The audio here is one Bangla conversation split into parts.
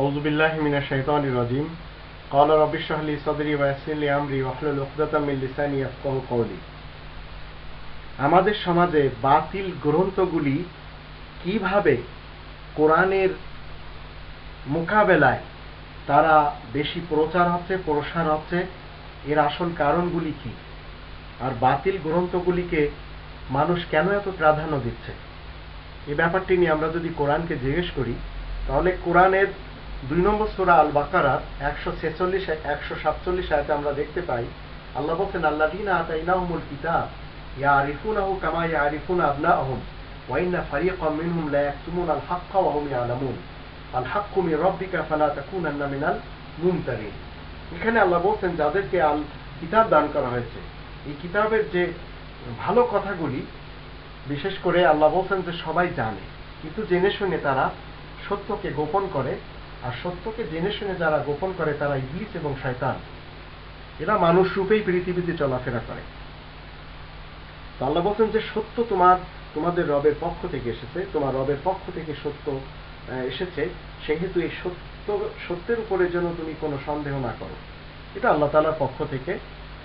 أعوذ بالله من الشيطان الرجيم قال رب اشرح لي صدري ويسر لي أمري واحلل عقدة من لساني يفقهوا قولي আমাদের সমাজে বাতিল গ্রন্থগুলি কিভাবে কোরআনের মোকাবেলায় তারা বেশি প্রচার হচ্ছে প্রসার হচ্ছে এর আসল কারণগুলি কি আর বাতিল গ্রন্থগুলিকে মানুষ কেন এত প্রাধান্য দিচ্ছে এই ব্যাপারটি নিয়ে আমরা যদি কোরআনকে জিজ্ঞেস করি তাহলে কোরআনের দুই নম্বর সুরা আল বাকারার একশো ছেচল্লিশ, একশো সাতচল্লিশ আয়তে আমরা দেখতে পাই, আল্লাহ বলছেন আল্লাহ দিন আতাইনাহুমুল কিতাব ইয়া আরিফুনাহু কামা ইয়া আরিফুন আবনাআহুম, ওয়া ইন্না ফারিকাম মিনহুম লা ইয়াকতুমুন আল আল মিনাল মুমতারিন। এখানে আল্লাহ বলছেন, যাদেরকে আল কিতাব দান করা হয়েছে, এই কিতাবের যে ভালো কথাগুলি, বিশেষ করে আল্লাহ বলছেন যে সবাই জানে, কিন্তু জেনে শুনে তারা সত্যকে গোপন করে আর সত্যকে জেনে শুনে যারা গোপন করে তারা ইবলিস এবং শয়তান। এরা মানুষ রূপেই পৃথিবীতে চলাফেরা করে। আল্লাহ বলছেন যে, সত্য তোমার, তোমাদের রবের পক্ষ থেকে এসেছে, তোমার রবের পক্ষ থেকে সত্য এসেছে। সেহেতু এই সত্য, সত্যের উপরে যেন তুমি কোনো সন্দেহ না করো। এটা আল্লাহ তালার পক্ষ থেকে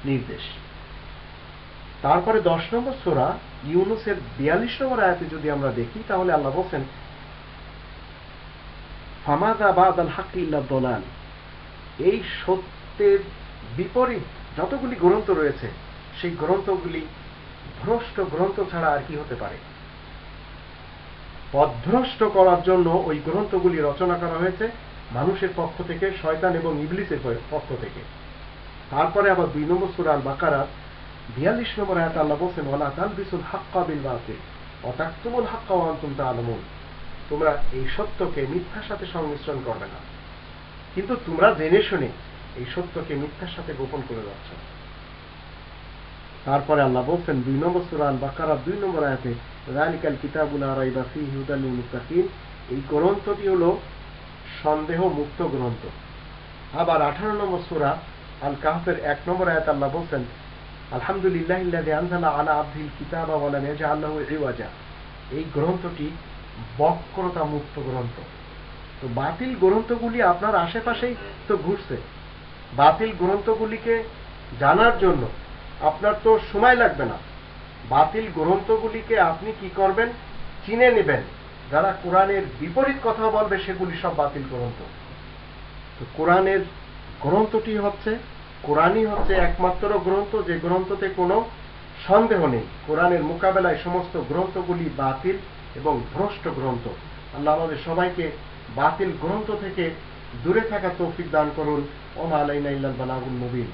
নির্দেশ। তারপরে দশ নম্বর সোরা ইউনুসের বিয়াল্লিশ নম্বর আয়াতে যদি আমরা দেখি, তাহলে আল্লাহ বলছেন ফামাদা বাদ আল হাকিল্লা দলাল। এই সত্যের বিপরীত যতগুলি গ্রন্থ রয়েছে, সেই গ্রন্থগুলি ভ্রষ্ট গ্রন্থ ছাড়া আর কি হতে পারে? পথভ্রষ্ট করার জন্য ওই গ্রন্থগুলি রচনা করা হয়েছে মানুষের পক্ষ থেকে, শয়তান এবং ইবলিসের পক্ষ থেকে। তারপরে আবার দুই নম্বর সুরা আল বাকারাত বিয়াল্লিশ নম্বর আয়াত আল্লাহ বলছেন ওলা তালবিসুল হাক্কা বিল বাতিল। অতাক্তুমুল হাক্কা ওয়া আনতুম তাআলামুন। তোমরা এই সত্যকে মিথ্যার সাথে সংমিশ্রণ করবে না। কিন্তু তোমরা জেনে শুনে এই সত্যকে মিথ্যার সাথে গোপন করে যাচ্ছ তারপরে আল্লাহ বলছেন, দুই নম্বর সূরা আল বাকারা দুই নম্বর আয়াতে রালিকাল কিতাবুল রাইবা ফিহি হুদাল লিল মুত্তাকিন এই গ্রন্থটি হলো সন্দেহ মুক্ত গ্রন্থ। আবার আঠারো নম্বর সুরা আল কাহফের এক নম্বর আয়াত আল্লাহ বলছেন, আলহামদুলিল্লাহ আনজালা আলা আবদিল কিতাবা বলেন লাম ইয়াজআল লাহু এই গ্রন্থটি বক্রতা মুক্ত গ্রন্থ। তো বাতিল গ্রন্থগুলি আপনার আশেপাশেই তো ঘুরছে। বাতিল গ্রন্থগুলিকে জানার জন্য আপনার তো সময় লাগবে না। বাতিল গ্রন্থগুলিকে আপনি কি করবেন? চিনে নেবেন। যারা কোরআনের বিপরীত কথা বলবে, সেগুলি সব বাতিল গ্রন্থ। তো কোরআনের গ্রন্থটি হচ্ছে, কোরআনই হচ্ছে একমাত্র গ্রন্থ, যে গ্রন্থতে কোনো সন্দেহ নেই। কোরআনের মোকাবেলায় সমস্ত গ্রন্থগুলি বাতিল। এবং ভ্রষ্ট গ্রন্থ। আল্লাহ আমাদের সবাইকে বাতিল গ্রন্থ থেকে দূরে থাকা তৌফিক দান করুন। ওমা আলাইনা ইল্লাল বালাগুল মুবিন।